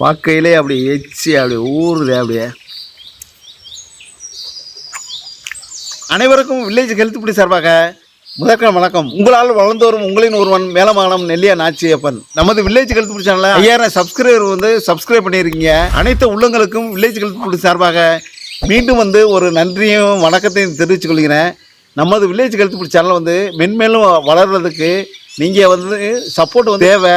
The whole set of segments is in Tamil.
பார்க்கையிலே அப்படி எச்சி அப்படி ஊறுது அப்படியே. அனைவருக்கும் வில்லேஜ் ஹெல்த் பிடி சார்பாக முதற்க வணக்கம். உங்களால் வளர்ந்து வரும் உங்களின் ஒருவன் மேலமானம் நெல்லியா நாச்சியப்பன். நமது வில்லேஜ் ஹெல்த் பிடி சேனலில் ஐயாயிரம் சப்ஸ்கிரைபர் வந்து சப்ஸ்கிரைப் பண்ணியிருக்கீங்க அனைத்து உள்ளங்களுக்கும் வில்லேஜ் ஹெல்த் பிடி சார்பாக மீண்டும் வந்து ஒரு நன்றியும் வணக்கத்தையும் தெரிவித்துக் கொள்கிறேன். நமது வில்லேஜ் ஹெல்த் பிடி சேனல் வந்து மென்மேலும் வளர்கிறதுக்கு நீங்கள் வந்து சப்போர்ட் வந்து தேவை.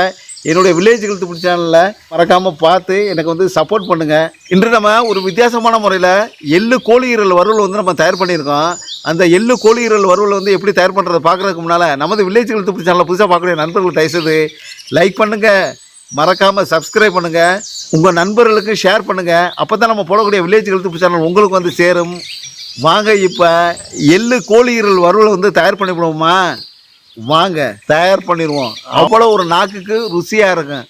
என்னுடைய வில்லேஜ் ஹெல்த் பிடி சேனலில் மறக்காமல் பார்த்து எனக்கு வந்து சப்போர்ட் பண்ணுங்கள் இன்று நம்ம ஒரு வித்தியாசமான முறையில் எள்ளு கோழி ஈரல் வறுவல் வந்து நம்ம தயார் பண்ணியிருக்கோம். அந்த எள்ளு கோழி ஈரல் வறுவல் வந்து எப்படி தயார் பண்ணுறதை பார்க்குறதுக்கு முன்னால் நமது வில்லேஜ் ஹெல்த் பிடி சேனலில் புதுசாக பார்க்கக்கூடிய நண்பர்கள் தயவுசெய்து லைக் பண்ணுங்கள் மறக்காமல் சப்ஸ்கிரைப் பண்ணுங்கள் உங்கள் நண்பர்களுக்கு ஷேர் பண்ணுங்கள் அப்போ தான் நம்ம போடக்கூடிய வில்லேஜ் ஹெல்த் பிடி சேனல் உங்களுக்கு வந்து சேரும். வாங்க இப்போ எள்ளு கோழி ஈரல் வறுவல் வந்து தயார் பண்ணிவிடுவோமா? வாங்க தயார் பண்ணிடுவோம் அவ்வளோ ஒரு நாக்குக்கு ருசியாக இருக்கும்.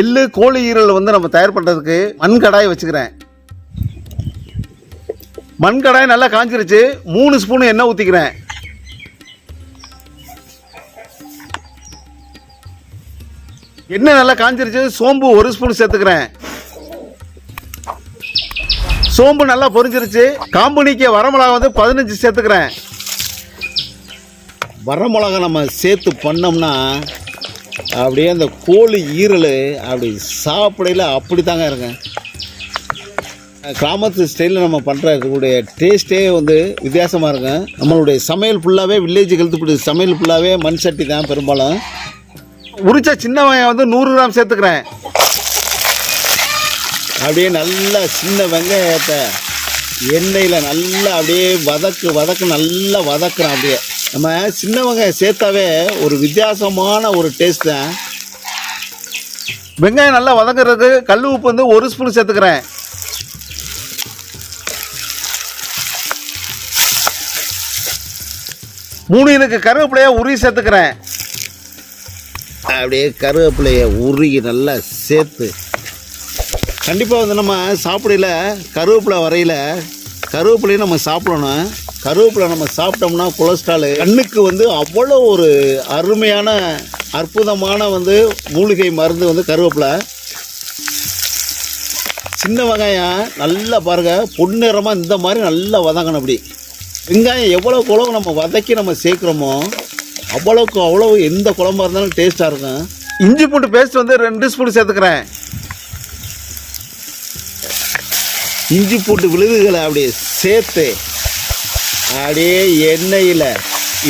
எள்ளு கோழி ஈரல் வந்து நம்ம தயார் பண்ணுறதுக்கு மண் கடாய் வச்சுக்கிறேன். மண் கடாய் நல்லா காஞ்சிருச்சு. மூணு ஸ்பூன் எண்ணெய் ஊற்றிக்கிறேன் என்ன நல்லா காஞ்சிருச்சு சோம்பு ஒரு ஸ்பூன் சேர்த்துக்கிறேன். சோம்பு நல்லா பொரிஞ்சிருச்சு. காம்பு நீக்கிய வரமிளகா வந்து பதினஞ்சு சேர்த்துக்கிறேன். வரமிளகா நம்ம சேர்த்து பண்ணோம்னா அப்படியே அந்த கோழி ஈரல் அப்படி சாப்பிடையில் அப்படி தாங்க இருக்கும் கிராமத்து ஸ்டைலில் நம்ம பண்ணுறதுக்கூடிய டேஸ்ட்டே வந்து வித்தியாசமாக இருக்கும் நம்மளுடைய சமையல் ஃபுல்லாகவே வில்லேஜ் ஹெல்த் சமையல் ஃபுல்லாகவே மண் சட்டி தான் பெரும்பாலும். உரிச்ச சின்ன வெங்காயம் வந்து நூறு கிராம் சேர்த்துக்கிறேன். அப்படியே நல்லா சின்ன வெங்காயத்தை எண்ணெயில் நல்லா அப்படியே வதக்கு வதக்கு நல்லா வதக்குறோம் அப்படியே. நம்ம சின்ன வெங்காயம் சேர்த்தாவே ஒரு வித்தியாசமான ஒரு டேஸ்ட் தான். வெங்காயம் நல்லா வதங்குறதுக்கு கல் உப்பு வந்து ஒரு ஸ்பூன் சேர்த்துக்கிறேன். மூணு எனக்கு கருவேப்பிலையை உருவி சேர்த்துக்கிறேன். அப்படியே கருவேப்பிலையை உருகி நல்லா சேர்த்து. கண்டிப்பாக வந்து நம்ம சாப்பிடையில கருவேப்பிலை வரையில் கருவேப்பிலையும் நம்ம சாப்பிடணும். கருவேப்பிலை நம்ம சாப்பிட்டோம்னா கொலஸ்ட்ரால் கண்ணுக்கு வந்து அவ்வளோ ஒரு அருமையான அற்புதமான வந்து மூலிகை மருந்து வந்து கருவேப்பிலை. சின்ன வெங்காயம் நல்லா பாருங்கள் பொன்னிறமாக இந்த மாதிரி நல்லா வதங்கணும் அப்படி. வெங்காயம் எவ்வளோக்கு எவ்வளோ நம்ம வதக்கி நம்ம சேர்க்குறோமோ அவ்வளோக்கு அவ்வளோ எந்த குழம்பா இருந்தாலும் டேஸ்ட்டாக இருக்கும். இஞ்சி பூண்டு பேஸ்ட் வந்து ரெண்டு ஸ்பூன் சேர்த்துக்கிறேன். இஞ்சி பூண்டு விழுதுகளை அப்படியே சேர்த்து அப்படியே எண்ணெயில்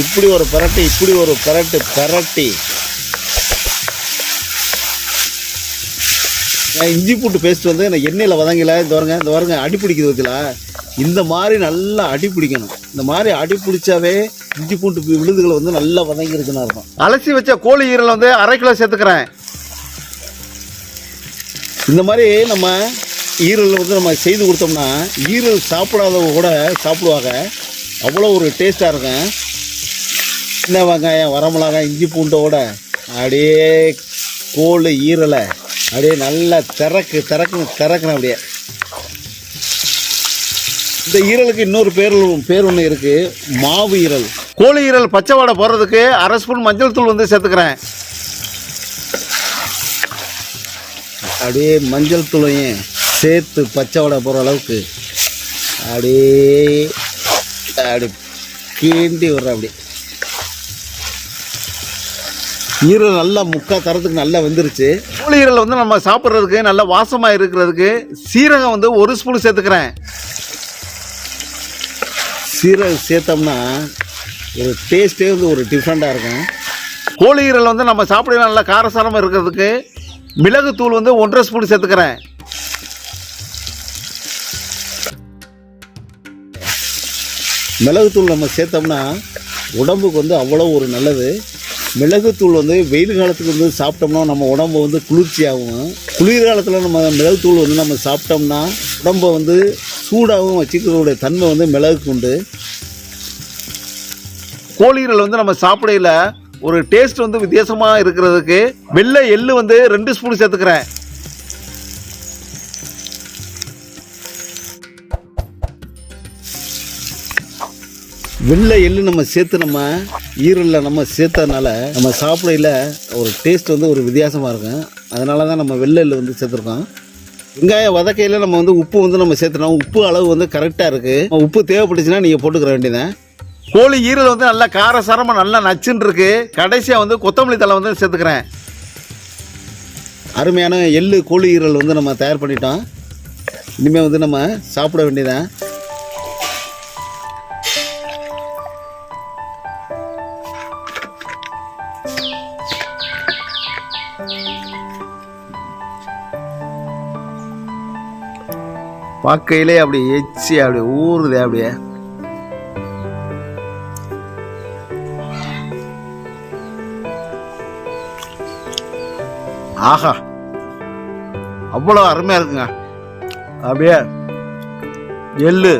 இப்படி ஒரு பரட்டு இப்படி ஒரு பரட்டு பரட்டி. இஞ்சி பூண்டு பேஸ்ட் வந்து நான் எண்ணெயில் வதங்கல. இந்த வருங்க இந்த வருங்க அடி பிடிக்குது வச்சுலா இந்த மாதிரி நல்லா அடி பிடிக்கணும் இந்த மாதிரி அடி பிடிச்சாவே இஞ்சி பூண்டு விழுதுகளை வந்து நல்லா வதங்கிருக்குன்னு அர்த்தம். அலசி வச்ச கோழி ஈரல் வந்து அரை கிலோ சேர்த்துக்கிறேன். இந்த மாதிரி நம்ம ஈரல் வந்து நம்ம செய்து கொடுத்தோம்னா ஈரல் சாப்பிடாதவங்க கூட சாப்பிடுவாங்க. அவ்வளோ ஒரு டேஸ்ட்டாக இருக்கும். சின்ன வெங்காயம் வரமிளகாய் இஞ்சி பூண்டோட அப்படியே கோழி ஈரலை அப்படியே நல்லா திறக்கு திறக்குன்னு திறக்கணும் அப்படியே. இந்த ஈரலுக்கு இன்னொரு பேர் பேர் ஒன்று இருக்குது மாவு ஈரல். கோழி ஈரல் பச்சை வாடை போடுறதுக்கு அரை ஸ்பூன் மஞ்சள் தூள் வந்து சேர்த்துக்கிறேன். அப்படியே மஞ்சள் தூளையும் சேர்த்து பச்சை வடை போகிற அளவுக்கு அப்படியே அப்படி கீண்டி விடுற அப்படி. ஈரல் நல்லா முக்கா தரத்துக்கு நல்லா வெந்துருச்சு. கோழி ஈரல் வந்து நம்ம சாப்பிட்றதுக்கு நல்ல வாசமாக இருக்கிறதுக்கு சீரகம் வந்து ஒரு ஸ்பூன் சேர்த்துக்கிறேன். சீரகம் சேர்த்தோம்னா ஒரு டேஸ்ட்டே வந்து ஒரு டிஃப்ரெண்ட்டாக இருக்கும். கோழி ஈரல் வந்து நம்ம சாப்பிட நல்லா காரசாரமாக இருக்கிறதுக்கு மிளகுத்தூள் வந்து ஒன்றரை ஸ்பூன் சேர்த்துக்கிறேன். மிளகுத்தூள் நம்ம சேர்த்தோம்னா உடம்புக்கு வந்து அவ்வளோ ஒரு நல்லது. மிளகுத்தூள் வந்து வெயில் காலத்துக்கு வந்து சாப்பிட்டோம்னா நம்ம உடம்பு வந்து குளிர்ச்சியாகும் குளிர் காலத்தில் நம்ம மிளகுத்தூள் வந்து நம்ம சாப்பிட்டோம்னா உடம்பை வந்து சூடாகவும் வச்சுக்கிறதுடைய தன்மை வந்து மிளகுக்கு உண்டு. கோழிகள் வந்து நம்ம சாப்பிடையில ஒரு டேஸ்ட் வந்து வித்தியாசமாக இருக்கிறதுக்கு வெள்ளை எள்ளு வந்து ரெண்டு ஸ்பூன் சேர்த்துக்கிறேன். வெள்ளை எள்ளு நம்ம சேர்த்து நம்ம ஈரலில் நம்ம சேர்த்ததுனால நம்ம சாப்பிடையில் ஒரு டேஸ்ட் வந்து ஒரு வித்தியாசமாக இருக்கும். அதனால தான் நம்ம வெள்ளை எள்ளு வந்து சேர்த்துருக்கோம். வெங்காயம் வதக்கையில் நம்ம வந்து உப்பு வந்து நம்ம சேர்த்துனோம் உப்பு அளவு வந்து கரெக்டாக இருக்குது உப்பு தேவைப்பட்டுச்சுன்னா நீங்கள் போட்டுக்கிற வேண்டியதான் கோழி ஈரல் வந்து நல்லா காரசாரமாக நல்லா நச்சுன்னு இருக்கு கடைசியாக வந்து கொத்தமல்லி தலை வந்து சேர்த்துக்கிறேன். அருமையான எள்ளு கோழி ஈரல் வந்து நம்ம தயார் பண்ணிட்டோம். இனிமேல் வந்து நம்ம சாப்பிட வேண்டியதான் பார்க்கையிலே அப்படி எச்சி அப்படி ஊறுதே அப்படியே. ஆஹா. அவ்வளோ அருமையாக இருக்குங்க. அப்படியே எள்ளு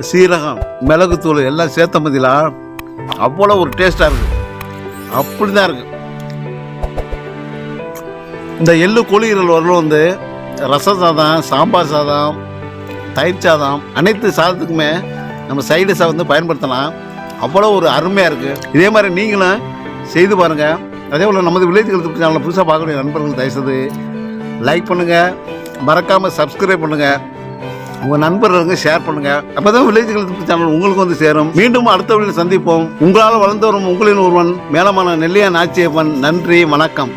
சீரகம் மிளகுத்தூள் எல்லாம் சேர்த்த மதியில் அவ்வளோ ஒரு டேஸ்ட்டாக இருக்குது அப்படி தான் இருக்குது இந்த எள்ளு கோழிகள் வரலும் வந்து ரச சாதம் சாம்பார் சாதம் தயிர் சாதம் அனைத்து சாதத்துக்குமே நம்ம சைடிஷாக வந்து பயன்படுத்தலாம். அவ்வளோ ஒரு அருமையாக இருக்குது இதே மாதிரி நீங்களும் செய்து பாருங்கள் அதே போல் நமது வில்லேஜ் கழுத்து சேனலில் புதுசாக பார்க்கக்கூடிய நண்பர்கள் தயவுசெய்து லைக் பண்ணுங்கள் மறக்காமல் சப்ஸ்கிரைப் பண்ணுங்கள் உங்கள் நண்பர்களுக்கு ஷேர் பண்ணுங்கள் அப்போ தான் வில்லேஜ் கழுத்து சேனல் உங்களுக்கு வந்து சேரும். மீண்டும் அடுத்த வழியில் சந்திப்போம். உங்களால் வளர்ந்து வரும் உங்களின் ஒருவன். மேலமான நெல்லியா நாச்சியப்பன். நன்றி வணக்கம்.